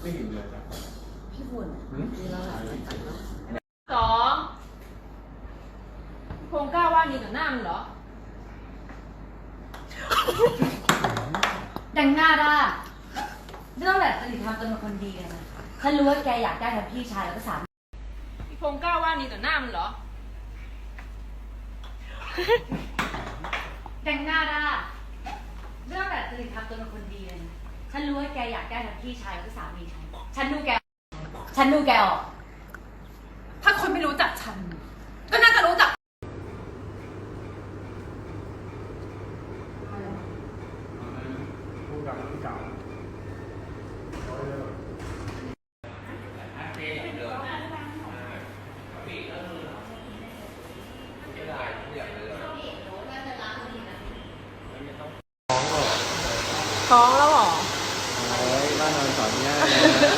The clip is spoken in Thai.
ไม่เห็นเลยครับพี่ฝุ่นหืมมีเราหลายคนตัดเนาะสองคงกล้าว่านี่ต่อหน้ามึงเหรอ แต่งหน้าได้ไม่ต้องแบบสนิททำตัวเป็นคนดีเลยนะฉันรู้ว่าแกอยากได้ทั้งพี่ชายแล้วก็สามีพี่พงกล้าว่านี่ต่อหน้ามึงเหรอ แต่งหน้าได้ไม่ต้องแบบสนิททำตัวเป็นคนดีเลยนะ ฉันรู้ว่าแกอยากได้ทั้งพี่ชายแล้วก็สามีฉัน ฉันดูแก ฉันดูแกออก ถ้าคนไม่รู้จักฉัน ก็น่าจะรู้จัก ผู้กำกับเก่าท้องแล้วเหรอ เฮ้ยบ้านนอนสอนง่ายเลยที่เออ